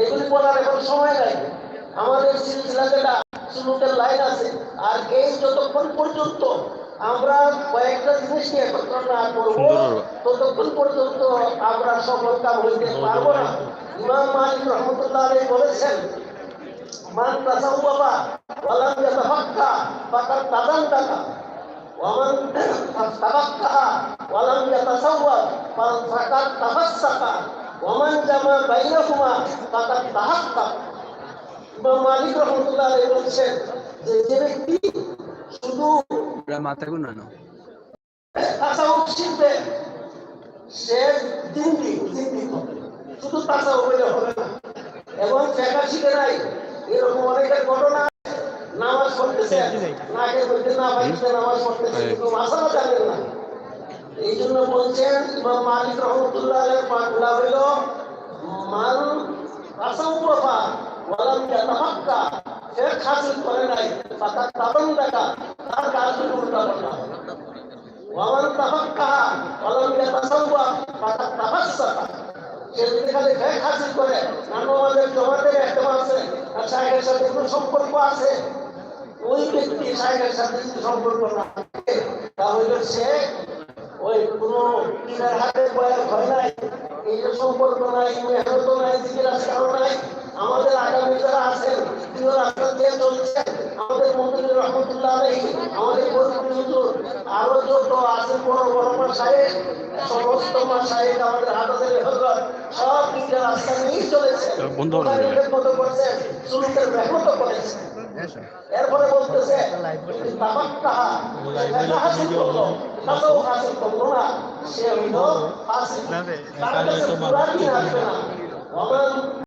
এগুলি বলার এখন সময় নাই। আমাদের সিলসিলা যেটা সুলুকের লাইন আছে। আর এই যতক্ষণ পর্যন্ত আমরা কয়েকটা জিনিস নিয়ে একত্র না করব ততক্ষণ পর্যন্ত আমরা সফল কাম হইতে পারব না। ইমাম মালিক রহমতুল্লাহ বলেছেন মান তাসাওয়াবা ওয়ালাম ইয়াতাফাক্কা ফাকাদ তাদান্দাকা ওয়ামান তাবাক্কা ওয়ালাম ইয়াতাসাওয়াব ফাকাদ তাফাসসাকা ওয়ামান জামা বাইনাহুমা ফাকাদ তাহাক্কা ইমাম মালিক রহমতুল্লাহ আলাইহি বলছেন যে যে ব্যক্তি শুধু মাথা গুণ তাসাউফ শিখবে সে জিন্দি জিন্দি হবে। শুধু তাসাউফ হইলে হবে না। এবং ফেকা শিখে নাই এরকম অনেকের ঘটনা। নামাজ পড়তেছে নাকের মধ্যে না পাইছে নামাজ পড়তেছে কিন্তু মাসালা জানেন না। এই জন্য বলছেন ইমাম মালিক রহমতুল্লাহ আলাইহির পাঠগুলা হইল মান তাসাউফা ওয়ালাম ইয়াতাফাক্কা সে হাসিল করে নাই ফাকাত তাবান্দাকা তার কাজগুলো উল্টা পাল্টা ওয়ামান তাফাক্কাহা ওয়ালাম ইয়াতাসাওয়া ফাকাত কোনো সম্পর্ক আছে ওই ব্যক্তি সাহেবের সাথে সম্পর্ক না থাকে, তাহলে সে ওই কোনো কিনার হাতে বয়ার ভয় নাই এই সম্পর্ক নাই মেহনত নাই দিকে রাস্তাও নাই আমাদের আগামী যারা আছেন তিনি রাস্তা দিয়ে চলছেন আমাদের মন্ত্রী রহমতুল্লাহ আলাইহি আমাদের হুজুর আরও যত আছেন বড় বড় মাসায়ে সমস্ত মাসায়ে আমাদের হাটাদের হজরত সব দিকে রাস্তা নিয়েই চলেছে। বন্ধ হলো না। ওনাদের মতো করছেন সুলুকের মেহনত করেছেন এরপরে বলতেছে হাসিল করল তাতেও হাসিল করল না সে হইল